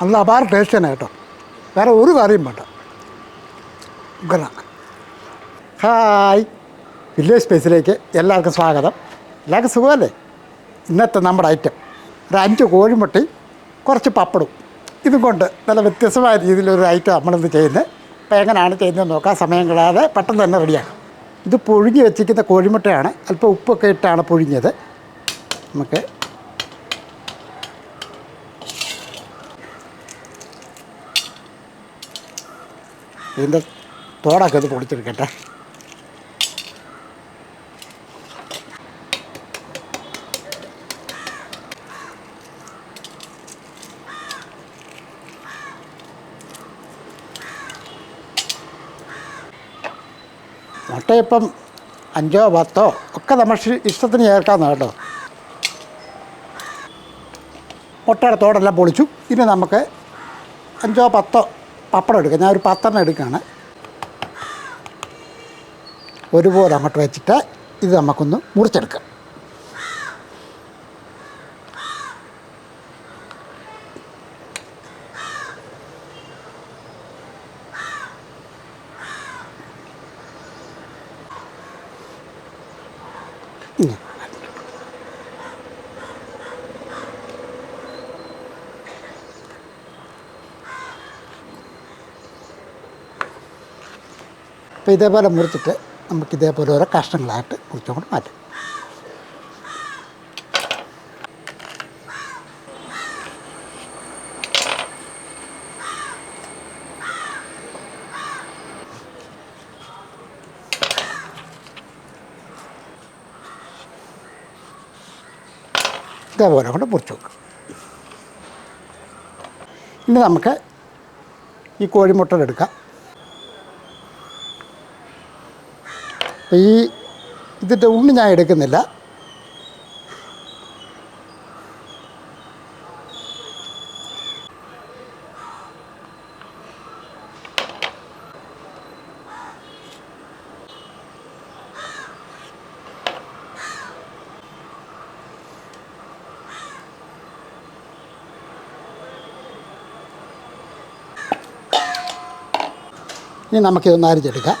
നല്ല അപാര ടേസ്റ്റ് തന്നെ കേട്ടോ. വേറെ ഒരു കറിയും വേണ്ട. ഉഗ്രന ഹായ്. വില്ലേജ് സ്പേസിലേക്ക് എല്ലാവർക്കും സ്വാഗതം. എല്ലാവർക്കും സുഖമല്ലേ? ഇന്നത്തെ നമ്മുടെ ഐറ്റം ഒരു അഞ്ച് കോഴിമുട്ടി കുറച്ച് പപ്പടും ഇതും കൊണ്ട് നല്ല വ്യത്യസ്തമായ രീതിയിലൊരു ഐറ്റം നമ്മളിന്ന് ചെയ്യുന്നത്. അപ്പോൾ എങ്ങനെയാണ് ചെയ്യുന്നത് നോക്കാം. സമയം കളയാതെ പെട്ടെന്ന് തന്നെ റെഡിയാക്കാം ഇത് പുഴുങ്ങി വെച്ചിരിക്കുന്ന കോഴിമുട്ടയാണ്. അല്പം ഉപ്പൊക്കെ ഇട്ടാണ് പുഴുങ്ങിയത്. നമുക്ക് ഇതിന്റെ തോടൊക്കെ ഒന്ന് പൊടിച്ചെടുക്കട്ടെ. മുട്ടയിപ്പം അഞ്ചോ പത്തോ ഒക്കെ നമ്മൾ ഇഷ്- ഇഷ്ടത്തിന് ചേർക്കാമെന്ന് കേട്ടോ. മുട്ടയുടെ തോടെല്ലാം പൊളിച്ചു. ഇനി നമുക്ക് അഞ്ചോ പത്തോ പപ്പടം എടുക്കാം. ഞാൻ ഒരു പത്തെണ്ണം എടുക്കുകയാണ്. ഒരുപോലെ അങ്ങോട്ട് വെച്ചിട്ട് ഇത് നമുക്കൊന്ന് മുറിച്ചെടുക്കാം ഇങ്ങനെ അപ്പോൾ ഇതേപോലെ മുറിച്ചിട്ട് നമുക്ക് ഇതേപോലെ ഓരോ കഷ്ണങ്ങളായിട്ട് മുറിച്ചുകൊണ്ട് മാറ്റാം. ഇതേപോലെ കൊണ്ട് മുറിച്ച് വെക്കും. ഇനി നമുക്ക് ഈ കോഴിമുട്ട എടുക്കാം. അപ്പോൾ ഈ ഇതിന്റെ ഉണ്ണി ഞാൻ എടുക്കുന്നില്ല. ഇനി നമുക്കിതൊന്ന് അരിഞ്ഞെടുക്കാം.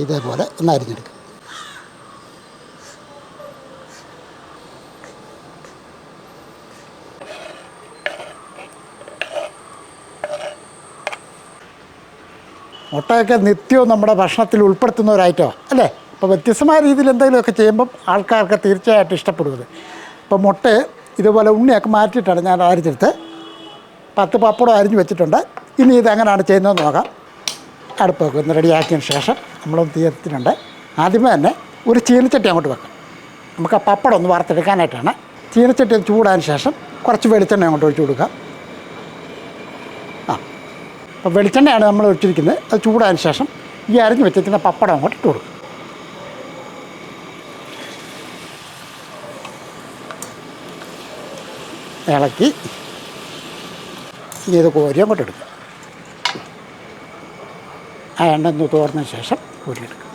ഇതേപോലെ ഒന്ന് അരിഞ്ഞെടുക്കും മുട്ടയൊക്കെ നിത്യവും നമ്മുടെ ഭക്ഷണത്തിൽ ഉൾപ്പെടുത്തുന്ന ഒരു അല്ലേ? അപ്പോൾ വ്യത്യസ്തമായ രീതിയിൽ എന്തെങ്കിലുമൊക്കെ ചെയ്യുമ്പം ആൾക്കാർക്ക് തീർച്ചയായിട്ടും ഇഷ്ടപ്പെടുന്നത്. അപ്പോൾ മുട്ട ഇതുപോലെ ഉണ്ണിയൊക്കെ മാറ്റിയിട്ടാണ് ഞാൻ അരിഞ്ഞെടുത്ത് പത്ത് പപ്പടം അരിഞ്ഞ് വെച്ചിട്ടുണ്ട്. ഇനി ഇത് എങ്ങനെയാണ് ചെയ്യുന്നതെന്ന് നോക്കാം. അടുപ്പൊക്കെ ഒന്ന് റെഡിയാക്കിയതിന് ശേഷം നമ്മളൊന്ന് തീർത്തിട്ടുണ്ട്. ആദ്യമേ തന്നെ ഒരു ചീനച്ചട്ടി അങ്ങോട്ട് വെക്കാം. നമുക്ക് ആ പപ്പടം ഒന്ന് വറുത്തെടുക്കാനായിട്ടാണ്. ചീനച്ചട്ടി ചൂടായതിന് ശേഷം കുറച്ച് വെളിച്ചെണ്ണ അങ്ങോട്ട് ഒഴിച്ചു കൊടുക്കാം. ആ. അപ്പോൾ വെളിച്ചെണ്ണയാണ് നമ്മൾ ഒഴിച്ചിരിക്കുന്നത്. അത് ചൂടാൻ ശേഷം ഈ അരിഞ്ഞ് വെച്ചിരിക്കുന്ന പപ്പടം അങ്ങോട്ട് ഇട്ട് കൊടുക്കും. ഇളക്കി ഇനി ഇത് കോരി അങ്ങോട്ട് എടുക്കുക ആ എണ്ണ ഒന്ന് തോർന്നതിന് ശേഷം കോരിയെടുക്കുക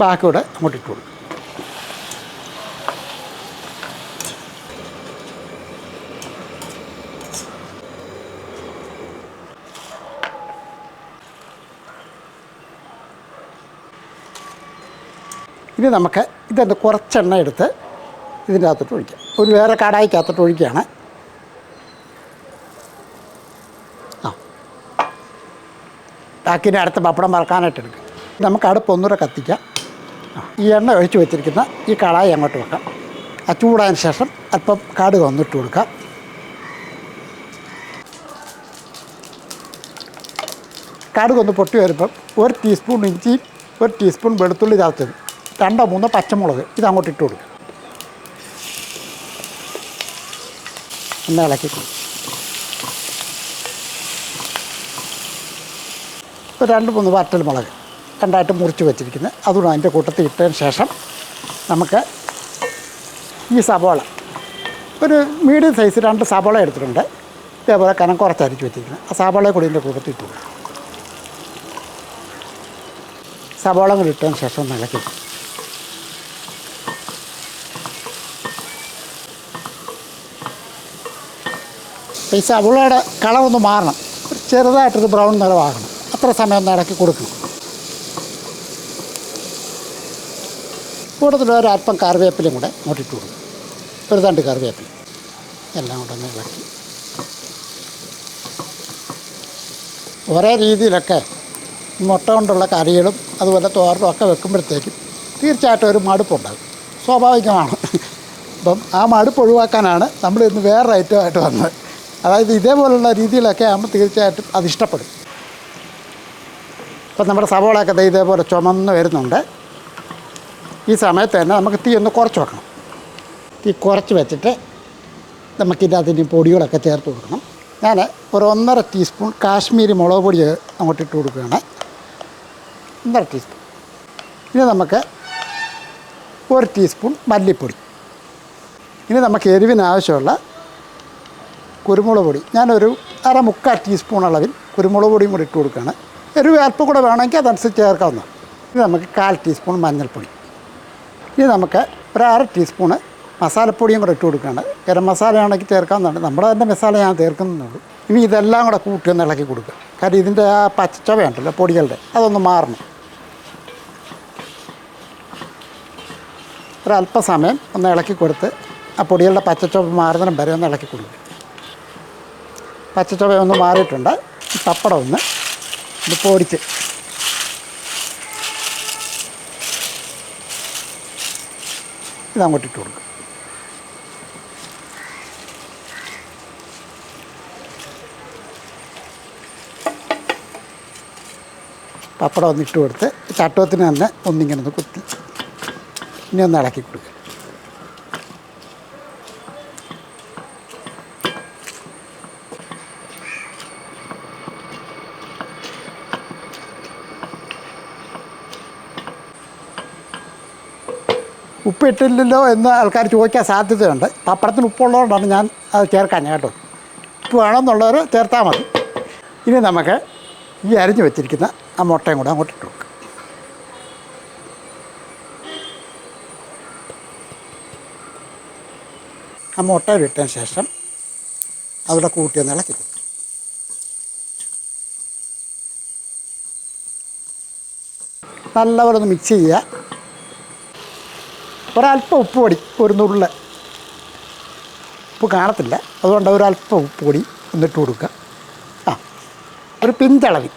ബാക്കിയൂടെ അങ്ങോട്ട് ഇട്ട് കൊടുക്കും. ഇനി നമുക്ക് ഇതൊന്ന് കുറച്ചെണ്ണ എടുത്ത് ഇതിന്റെ അകത്തോട്ട് ഒഴിക്കാം. ഒരു വേറെ കടായിക്കകത്തോട്ട് ഒഴിക്കുകയാണ്. ബാക്കിന്റെ അടുത്ത പപ്പടം വറക്കാനായിട്ട് എടുക്കും നമുക്ക് അടുപ്പ് ഒന്നുകൂടെ കത്തിക്കാം. ഈ എണ്ണ ഒഴിച്ച് വെച്ചിരിക്കുന്ന ഈ കടായി അങ്ങോട്ട് വെക്കാം. ആ ചൂടായതിന് ശേഷം അല്പം കാട് വന്നിട്ട് കൊടുക്കാം. കാട് ഒന്ന് പൊട്ടി വരുമ്പം ഒരു ടീസ്പൂൺ ഇഞ്ചിയും ഒരു ടീസ്പൂൺ വെളുത്തുള്ളി ചാർത്തത് രണ്ടോ മൂന്നോ പച്ചമുളക് ഇത് അങ്ങോട്ട് ഇട്ട് കൊടുക്കുക ഒന്ന് ഇളക്കി കൊടുക്കും ഒരു രണ്ട് മൂന്ന് വറ്റൽ മുളക് രണ്ടായിട്ട് മുറിച്ച് വെച്ചിരിക്കുന്നത് അതുകൊണ്ട് അതിന്റെ കൂട്ടത്തിൽ ഇട്ടതിന് ശേഷം നമുക്ക് ഈ സവോള. ഒരു മീഡിയം സൈസ് രണ്ട് സവോള എടുത്തിട്ടുണ്ട്. ഇതേപോലെ കനം കുറച്ചരിച്ച് വെച്ചിരിക്കുന്നത്. ആ സവോള കൂടി ഇതിന്റെ കൂട്ടത്തിൽ ഇട്ടു. സവോള കൂടി ഇട്ടതിന് ശേഷം നിലക്കി ഈ സവോളയുടെ ഒന്ന് മാറണം. ചെറുതായിട്ടൊരു ബ്രൗൺ നിറമാകണം. അത്ര സമയം ഒന്ന് കൊടുക്കും. കൂടുതൽ ഒരു അല്പം കറിവേപ്പിലയും കൂടെ നോട്ടിട്ട് കൊടുക്കും. ഒരു തണ്ട് കറിവേപ്പില. എല്ലാം കൂടെ ഒന്ന് ഇളക്കി. ഒരേ രീതിയിലൊക്കെ മുട്ട കൊണ്ടുള്ള കറികളും അതുപോലെ തോരനും ഒക്കെ വെക്കുമ്പോഴത്തേക്കും തീർച്ചയായിട്ടും ഒരു മടുപ്പുണ്ടാകും. സ്വാഭാവികമാണ്. അപ്പം ആ മടുപ്പ് ഒഴിവാക്കാനാണ് നമ്മൾ ഇന്ന് വേറൊരു ഐറ്റമായിട്ട് വന്നത്. അതായത് ഇതേപോലുള്ള രീതിയിലൊക്കെ ആകുമ്പോൾ തീർച്ചയായിട്ടും അത് ഇഷ്ടപ്പെടും. ഇപ്പം നമ്മുടെ സവോളയൊക്കെ ഇതേപോലെ ചുമന്ന് വരുന്നുണ്ട്. ഈ സമയത്ത് തന്നെ നമുക്ക് തീ ഒന്ന് കുറച്ച് വെക്കണം. തീ കുറച്ച് വെച്ചിട്ട് നമുക്കിതിന്റെ അതിന് പൊടികളൊക്കെ ചേർത്ത് കൊടുക്കണം. ഞാൻ ഒരു ഒന്നര ടീസ്പൂൺ കാശ്മീരി മുളക് പൊടി അങ്ങോട്ട് ഇട്ട് കൊടുക്കുകയാണ്. ഒന്നര ടീസ്പൂൺ. ഇനി നമുക്ക് ഒരു ടീസ്പൂൺ മല്ലിപ്പൊടി. ഇനി നമുക്ക് എരിവിനാവശ്യമുള്ള കുരുമുളക് പൊടി. ഞാനൊരു അര മുക്കാൽ ടീസ്പൂൺ അളവിൽ കുരുമുളക് പൊടിയും കൂടി ഇട്ട് കൊടുക്കുകയാണ്. എരിവ് വേർപ്പ് കൂടെ വേണമെങ്കിൽ അതനുസരിച്ച് ചേർക്കാവുന്നതാണ്. ഇനി നമുക്ക് കാൽ ടീസ്പൂൺ മഞ്ഞൾപ്പൊടി. ഇനി നമുക്ക് ഒരു അര ടീസ്പൂൺ മസാലപ്പൊടിയും കൂടെ ഇട്ട് കൊടുക്കുകയാണ്. ഗരം മസാലയാണെങ്കിൽ ചേർക്കാവുന്നതാണ്. നമ്മുടെ തന്നെ മസാല ഞാൻ ചേർക്കുന്നുള്ളൂ ഇനി ഇതെല്ലാം കൂടെ കൂട്ടി ഒന്ന് ഇളക്കി കൊടുക്കുക. കാരണം ഇതിന്റെ ആ പച്ചച്ചവയുണ്ടല്ലോ പൊടികളുടെ അതൊന്ന് മാറണം. ഒരല്പസമയം ഒന്ന് ഇളക്കി കൊടുത്ത് ആ പൊടികളുടെ പച്ചച്ചവ മാറുന്നതിനും വരെ ഒന്ന് ഇളക്കി കൊടുക്കുക. പച്ചച്ചവ ഒന്ന് മാറിയിട്ടുണ്ട്. പപ്പടം ഒന്ന് ഇത് പൊടിച്ച്. ഇതങ്ങോട്ട് ഇട്ട് കൊടുക്കും. പപ്പടം ഒന്നിട്ട് കൊടുത്ത് ചട്ടുവത്തിന് തന്നെ ഒന്നിങ്ങനെ ഒന്ന് കുത്തി. ഇനി ഒന്ന് ഇളക്കി കൊടുക്കുക ഉപ്പിട്ടില്ലല്ലോ എന്ന് ആൾക്കാർ ചോദിക്കാൻ സാധ്യതയുണ്ട്. പപ്പടത്തിന് ഉപ്പുള്ളതുകൊണ്ടാണ് ഞാൻ അത് ചേർക്കാൻ കേട്ടോ. ഉപ്പ് വേണമെന്നുള്ളവർ ചേർത്താൽ മതി. ഇനി നമുക്ക് ഈ അരിഞ്ഞു വെച്ചിരിക്കുന്ന ആ മുട്ടയും കൂടെ അങ്ങോട്ട് ഇട്ട് ആ മുട്ട ഇട്ടതിന് ശേഷം അവിടെ കൂട്ടി ഒന്ന് ഇളക്കി കൊടുക്കും. നല്ലപോലെ ഒന്ന് മിക്സ് ചെയ്യുക. ഒരല്പം ഉപ്പ് പൊടി ഒരു നുള്ള്. ഉപ്പ് കാണത്തില്ല. അതുകൊണ്ട് ഒരല്പം ഉപ്പ് പൊടി ഒന്നിട്ട് കൊടുക്കുക. ആ ഒരു പിന്തളവി.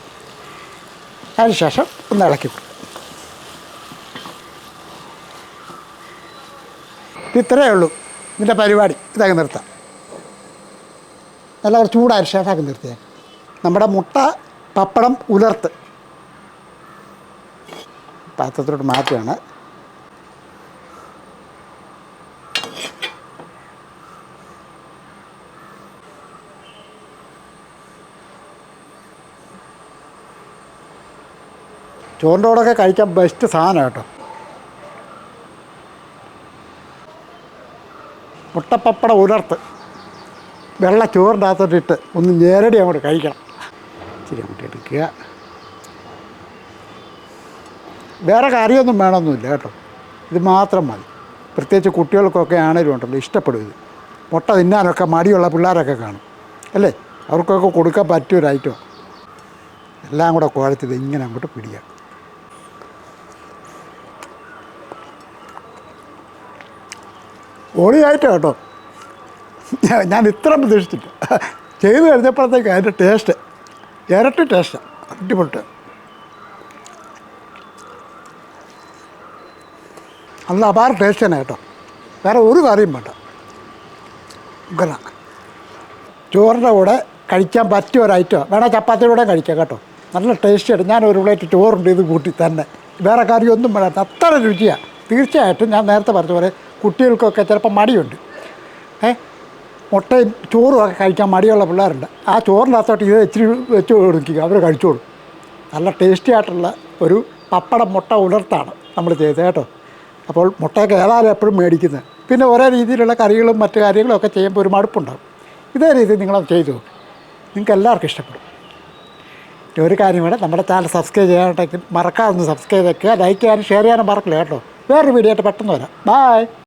അതിന് ശേഷം ഒന്ന് ഇളക്കി കൊടുക്കുക. ഇത്രയേ ഉള്ളൂ. ഇതിന്റെ പരിപാടി. ഇതാക്കി നിർത്താം. നല്ല കുറച്ച് ചൂടായ ശേഷമാക്കി നിർത്തിയാൽ നമ്മുടെ മുട്ട പപ്പടം ഉലർത്ത്. പാത്രത്തിലോട്ട് മാറ്റുകയാണ്. ചോറിന്റെ കഴിക്കാൻ ബെസ്റ്റ് സാധനം കേട്ടോ. മുട്ടപ്പപ്പട ഉലർത്ത് വെള്ള ചോറിന്റെ അകത്തോട്ടിട്ട് ഒന്ന് ഞേരടി അങ്ങോട്ട് കഴിക്കണം. ഇച്ചിരി അങ്ങോട്ട് എടുക്കുക. വേറെ കറിയൊന്നും വേണമെന്നില്ല കേട്ടോ. ഇത് മാത്രം മതി. പ്രത്യേകിച്ച് കുട്ടികൾക്കൊക്കെ ആണേലും ഉണ്ടല്ലോ ഇഷ്ടപ്പെടും ഇത്. മുട്ട തിന്നാനൊക്കെ മടിയുള്ള പിള്ളേരൊക്കെ കാണും. അല്ലേ? അവർക്കൊക്കെ കൊടുക്കാൻ പറ്റിയൊരു ഐറ്റം എല്ലാം കൂടെ കുഴച്ചത് ഇങ്ങനെ അങ്ങോട്ട് പിടിക്കുക. ഒളിയായിട്ട് കേട്ടോ. ഞാൻ- ഇത്ര പ്രതീക്ഷിച്ചില്ല ചെയ്ത് കഴിഞ്ഞപ്പോഴത്തേക്ക് അതിന്റെ ടേസ്റ്റ് ഇരട്ടി ടേസ്റ്റ് അടിപൊളി നല്ല അപാര ടേസ്റ്റ് തന്നെ കേട്ടോ. വേറെ ഒരു കറിയും വേണ്ട. ഉഗ്രന. ചോറിന്റെ കൂടെ കഴിക്കാൻ പറ്റിയ ഒരു ഐറ്റം വേണേൽ ചപ്പാത്തിയുടെ കഴിക്കാം കേട്ടോ. നല്ല ടേസ്റ്റ് ആയിട്ട് ഞാൻ ഒരു പ്ലേറ്റ് ചോറുണ്ട് ഇത് കൂട്ടി തന്നെ. വേറെ കറിയൊന്നും വേണ്ട. അത്ര രുചിയാണ് തീർച്ചയായിട്ടും ഞാൻ നേരത്തെ പറഞ്ഞ പോലെ കുട്ടികൾക്കൊക്കെ ചിലപ്പോൾ മടിയുണ്ട്. ഏ? മുട്ടയും ചോറും ഒക്കെ കഴിക്കാൻ മടിയുള്ള പിള്ളേരുണ്ട്. ആ ചോറിനകത്തോട്ട് ഇത് ഇച്ചിരി വെച്ച് കൊടുക്കുക. അവർ കഴിച്ചോളും. നല്ല ടേസ്റ്റി ആയിട്ടുള്ള ഒരു പപ്പടം മുട്ട ഉണർത്താണ് നമ്മൾ ചെയ്തത് കേട്ടോ. അപ്പോൾ മുട്ടയൊക്കെ ഏതായാലും എപ്പോഴും മേടിക്കുന്നത്. പിന്നെ ഓരോ രീതിയിലുള്ള കറികളും മറ്റു കാര്യങ്ങളും ഒക്കെ ചെയ്യുമ്പോൾ ഒരു മടുപ്പുണ്ടാകും. ഇതേ രീതിയിൽ നിങ്ങളത് ചെയ്തു നോക്കും. നിങ്ങൾക്ക് എല്ലാവർക്കും ഇഷ്ടപ്പെടും. ഒരു കാര്യം വേണം നമ്മുടെ ചാനൽ സബ്സ്ക്രൈബ് ചെയ്യാനായിട്ട് മറക്കാതെ ഒന്ന് സബ്സ്ക്രൈബ് വെക്കുക. ലൈക്ക് ചെയ്യാനും ഷെയർ ചെയ്യാനും മറക്കില്ല കേട്ടോ. വേറൊരു വീഡിയോ ആയിട്ട് പെട്ടെന്ന് വരാം. ബായ്